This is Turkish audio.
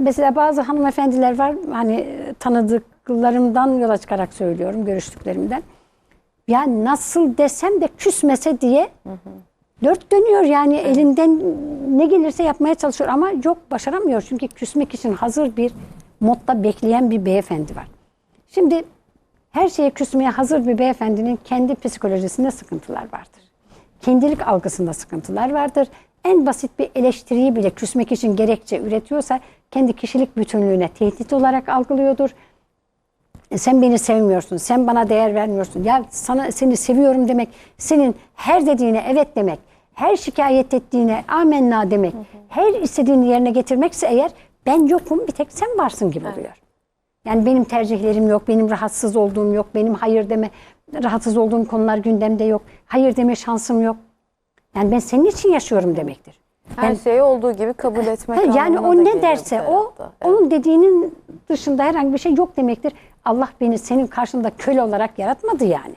mesela bazı hanımefendiler var hani tanıdıklarımdan yola çıkarak söylüyorum görüştüklerimden. Ya nasıl desem de küsmese diye dört dönüyor yani elinden ne gelirse yapmaya çalışıyor ama yok başaramıyor. Çünkü küsmek için hazır bir modda bekleyen bir beyefendi var. Şimdi her şeye küsmeye hazır bir beyefendinin kendi psikolojisinde sıkıntılar vardır. Kendilik algısında sıkıntılar vardır. En basit bir eleştiriyi bile küsmek için gerekçe üretiyorsa kendi kişilik bütünlüğüne tehdit olarak algılıyordur. E, sen beni sevmiyorsun, sen bana değer vermiyorsun. Ya sana seni seviyorum demek, senin her dediğine evet demek, her şikayet ettiğine amenna demek, her istediğini yerine getirmekse eğer ben yokum bir tek sen varsın gibi oluyor. Yani benim tercihlerim yok, benim rahatsız olduğum yok, benim hayır deme, rahatsız olduğum konular gündemde yok, hayır deme şansım yok. Yani ben senin için yaşıyorum demektir. Her şeyi olduğu gibi kabul etmek Ha, yani o ne derse o tarafta. onun dediğinin dışında herhangi bir şey yok demektir. Allah beni senin karşında köle olarak yaratmadı yani.